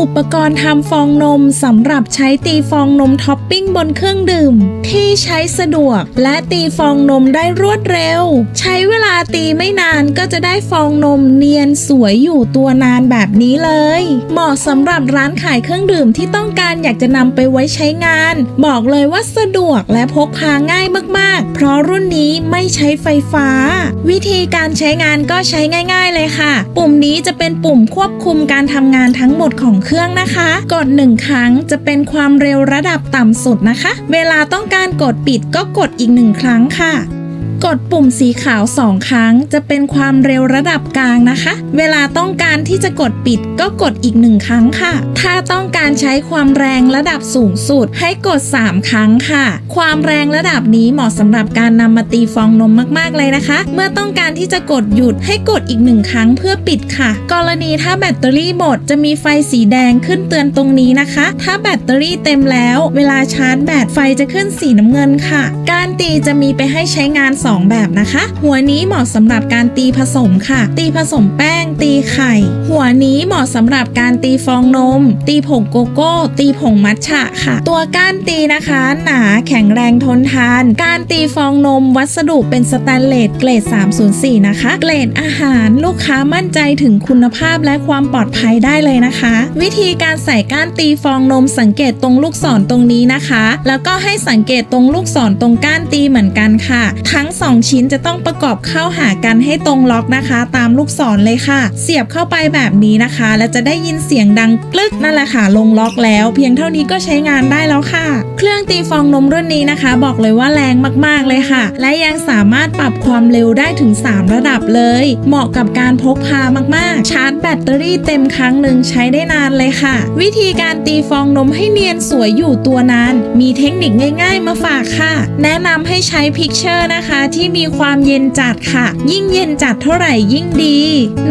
อุปกรณ์ทำฟองนมสำหรับใช้ตีฟองนมท็อปปิ้งบนเครื่องดื่ม ที่ใช้สะดวกและตีฟองนมได้รวดเร็ว ใช้เวลาตีไม่นานก็จะได้ฟองนมเนียนสวยอยู่ตัวนานแบบนี้เลย เหมาะสำหรับร้านขายเครื่องดื่มที่ต้องการอยากจะนำไปไว้ใช้งาน บอกเลยว่าสะดวกและพกพาง่ายมากๆ เพราะรุ่นนี้ไม่ใช้ไฟฟ้า วิธีการใช้งานก็ใช้ง่าย ๆเลยค่ะ ปุ่มนี้จะเป็นปุ่มควบคุมการทำงานทั้งหมดของเครื่องนะคะ กดหนึ่งครั้งจะเป็นความเร็วระดับต่ำสุดนะคะ เวลาต้องการกดปิดก็กดอีกหนึ่งครั้งค่ะ กดปุ่มสีขาวสองครั้ง จะเป็นความเร็วระดับกลางนะคะ เวลาต้องการที่จะกดปิดก็กดอีกหนึ่งครั้งค่ะ ถ้าต้องการใช้ความแรงระดับสูงสุดให้กด 3 ครั้งค่ะ ความแรงระดับนี้เหมาะสำหรับการนำมาตีฟองนมมากๆเลยนะคะ เมื่อต้องการที่จะกดหยุดให้กดอีกหนึ่งครั้งเพื่อปิดค่ะ กรณีถ้าแบตเตอรี่หมดจะมีไฟสีแดงขึ้นเตือนตรงนี้นะคะ ถ้าแบตเตอรี่เต็มแล้ว เวลาชาร์จแบตไฟจะขึ้นสีน้ำเงินค่ะ การตีจะมีไปให้ใช้งาน 2แบบนะคะ หัวนี้เหมาะสำหรับการตีผสมค่ะ ตีผสมแป้ง ตีไข่ หัวนี้เหมาะสำหรับการตีฟองนม ตีผงโกโก้ ตีผงมัทฉะค่ะ ตัวก้านตีนะคะ หนาแข็งแรงทนทาน การตีฟองนมวัสดุเป็นสแตนเลสเกรด 304 นะคะ เกรดอาหารลูกค้ามั่นใจถึงคุณภาพและความปลอดภัยได้เลยนะคะ วิธีการใส่ก้านตีฟองนมสังเกตตรงลูกศรตรงนี้นะคะ แล้วก็ให้สังเกตตรงลูกศรตรงก้านตีเหมือนกันค่ะ ทั้ง2ชิ้นจะต้องประกอบเข้าหากันให้ตรงล็อกนะคะ ตามลูกศรเลยค่ะ เสียบเข้าไปแบบนี้นะคะ แล้วจะได้ยินเสียงดังกลึกนั่นแหละค่ะ ลงล็อกแล้ว เพียงเท่านี้ก็ใช้งานได้แล้วค่ะ เครื่องตีฟองนมรุ่นนี้นะคะ บอกเลยว่าแรงมากๆเลยค่ะ และยังสามารถปรับความเร็วได้ถึง 3 ระดับเลย เหมาะกับการพกพามากๆ ชาร์จแบตเตอรี่เต็มครั้งหนึ่งใช้ได้นานเลยค่ะ วิธีการตีฟองนมให้เนียนสวยอยู่ตัวนาน มีเทคนิคง่าย ๆ มาฝากค่ะ แนะนำให้ใช้พิกเชอร์นะคะที่มีความเย็นจัดค่ะ ยิ่งเย็นจัดเท่าไหร่ยิ่งดี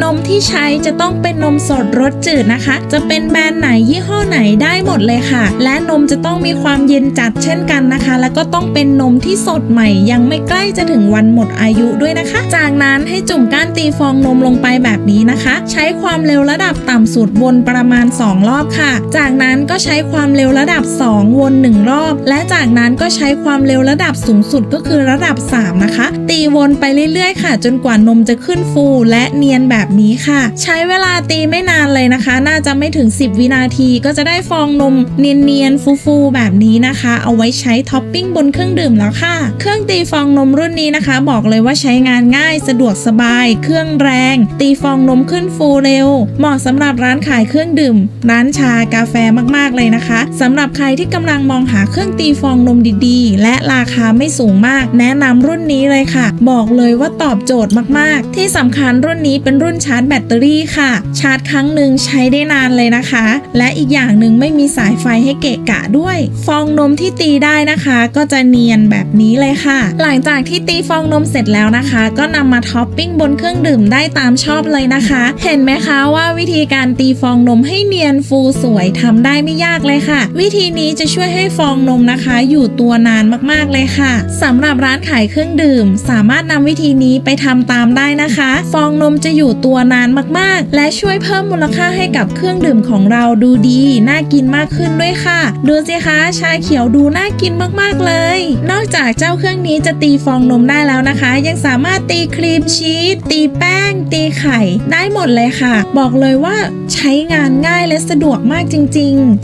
นมที่ใช้จะต้องเป็นนมสดรสจืดนะคะ จะเป็นแบรนด์ไหนยี่ห้อไหนได้หมดเลยค่ะ และนมจะต้องมีความเย็นจัดเช่นกันนะคะ แล้วก็ต้องเป็นนมที่สดใหม่ ยังไม่ใกล้จะถึงวันหมดอายุด้วยนะคะ จากนั้นให้จุ่มก้านตีฟองนมลงไปแบบนี้นะคะ ใช้ความเร็วระดับต่ำสุดวนประมาณ 2 รอบค่ะ จากนั้นก็ใช้ความเร็วระดับ 2 วน 1 รอบ และจากนั้นก็ใช้ความเร็วระดับสูงสุดก็คือระดับ 3นะคะ ตีวนไปเรื่อยๆ ค่ะ จนกว่านมจะขึ้นฟูและเนียนแบบนี้ค่ะ ใช้เวลาตีไม่นานเลยนะคะ น่าจะไม่ถึง 10 วินาทีก็จะได้ฟองนมเนียนๆฟูๆแบบนี้นะคะ เอาไว้ใช้ท็อปปิ้งบนเครื่องดื่มแล้วค่ะ เครื่องตีฟองนมรุ่นนี้นะคะ บอกเลยว่าใช้งานง่ายสะดวกสบาย เครื่องแรง ตีฟองนมขึ้นฟูเร็ว เหมาะสำหรับร้านขายเครื่องดื่ม ร้านชากาแฟมากๆเลยนะคะสำหรับใครที่กำลังมองหาเครื่องตีฟองนมดีๆ และราคาไม่สูงมาก แนะนำรุ่นนี้เลยค่ะ บอกเลยว่าตอบโจทย์มากๆ ที่สำคัญรุ่นนี้เป็นรุ่นชาร์จแบตเตอรี่ค่ะ ชาร์จครั้งหนึ่งใช้ได้นานเลยนะคะ และอีกอย่างหนึ่งไม่มีสายไฟให้เกะกะด้วย ฟองนมที่ตีได้นะคะ ก็จะเนียนแบบนี้เลยค่ะ หลังจากที่ตีฟองนมเสร็จแล้วนะคะ ก็นำมาท็อปปิ้งบนเครื่องดื่มได้ตามชอบเลยนะคะ เห็นไหมคะว่าวิธีการตีฟองนมให้เนียนฟูสวยทำได้ไม่ยากเลยค่ะ วิธีนี้จะช่วยให้ฟองนมนะคะ อยู่ตัวนานมากๆเลยค่ะสำหรับร้านขายเครื่องดื่มสามารถนำวิธีนี้ไปทำตามได้นะคะ ฟองนมจะอยู่ตัวนานมากๆ และช่วยเพิ่มมูลค่าให้กับเครื่องดื่มของเราดูดี น่ากินมากขึ้นด้วยค่ะ ดูสิคะ ชาเขียวดูน่ากินมากๆเลย นอกจากเจ้าเครื่องนี้จะตีฟองนมได้แล้วนะคะ ยังสามารถตีครีมชีสตีแป้ง ตีไข่ ได้หมดเลยค่ะ บอกเลยว่าใช้งานง่ายและสะดวกมากจริง